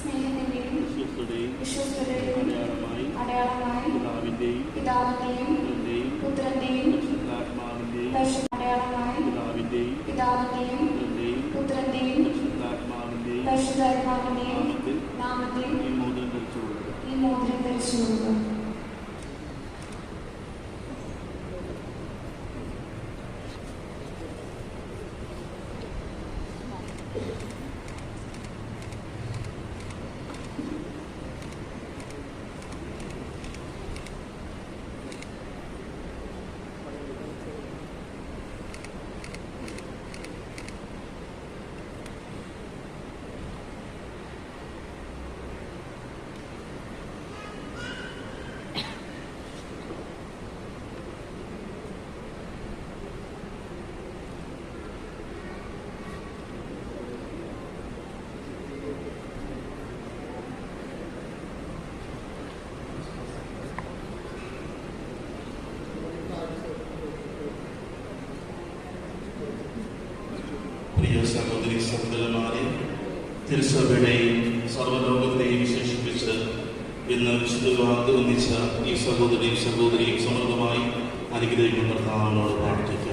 സ്നേഹത്തിന്റെയും വിശ്വസ്തയുടെയും അടയാളമായി പിതാവിന്റെയും പുത്രന്റെയും പരിശുദ്ധാത്മാവിന്റെയും പിതാവിന്റെയും പുത്രന്റെയും പരിശുദ്ധാത്മാവിന്റെയും നാമത്തിൽ ഈ മോതിരം ധരിച്ചു കൊടുക്കുക പ്രിയ സഹോദരി സഹോദരന്മാരെ തിരുസഭയുടെയും സർവലോകത്തെയും വിശേഷിപ്പിച്ച് ഇന്ന് വിശുദ്ധ ഒന്നിച്ച ഈ സഹോദരിയും സഹോദരിയും സമൃദ്ധമായി അനുഗ്രഹിക്കുന്ന കർത്താവിനോട് പ്രാർത്ഥിക്കാം